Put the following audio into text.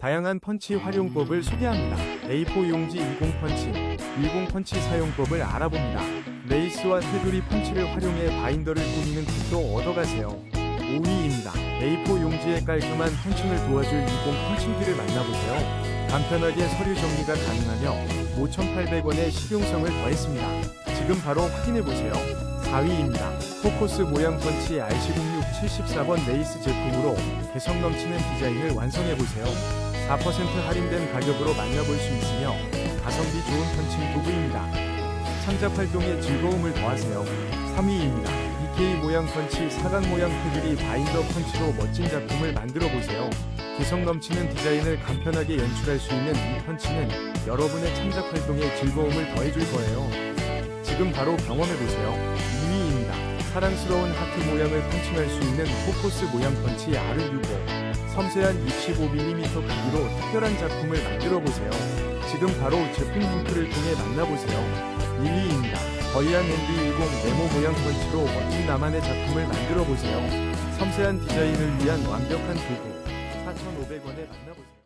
다양한 펀치 활용법을 소개합니다. A4 용지 20 펀치, 10 펀치 사용법을 알아봅니다. 레이스와 테두리 펀치를 활용해 바인더를 꾸미는 팁도 얻어가세요. 5위입니다. A4 용지의 깔끔한 펀칭을 도와줄 20 펀칭기를 만나보세요. 간편하게 서류 정리가 가능하며 5,800원의 실용성을 더했습니다. 지금 바로 확인해보세요. 4위입니다. 포커스 모양 펀치 RC06 74번 레이스 제품으로 개성 넘치는 디자인을 완성해보세요. 4% 할인된 가격으로 만나볼 수 있으며 가성비 좋은 펀칭 도구입니다. 창작 활동에 즐거움을 더하세요. 3위입니다. EK 모양 펀치 사각 모양 테두리 바인더 펀치로 멋진 작품을 만들어 보세요. 개성 넘치는 디자인을 간편하게 연출할 수 있는 이 펀치는 여러분의 창작 활동에 즐거움을 더해줄 거예요. 지금 바로 경험해 보세요. 2위입니다. 사랑스러운 하트 모양을 펀칭할 수 있는 포커스 모양 펀치 R65. 섬세한 65mm 크기로 특별한 작품을 만들어 보세요. 지금 바로 제품 링크를 통해 만나보세요. 1위입니다. 거이안 핸드 10 네모 모양 펀치로 멋진 나만의 작품을 만들어 보세요. 섬세한 디자인을 위한 완벽한 도구. 4,500원에 만나보세요.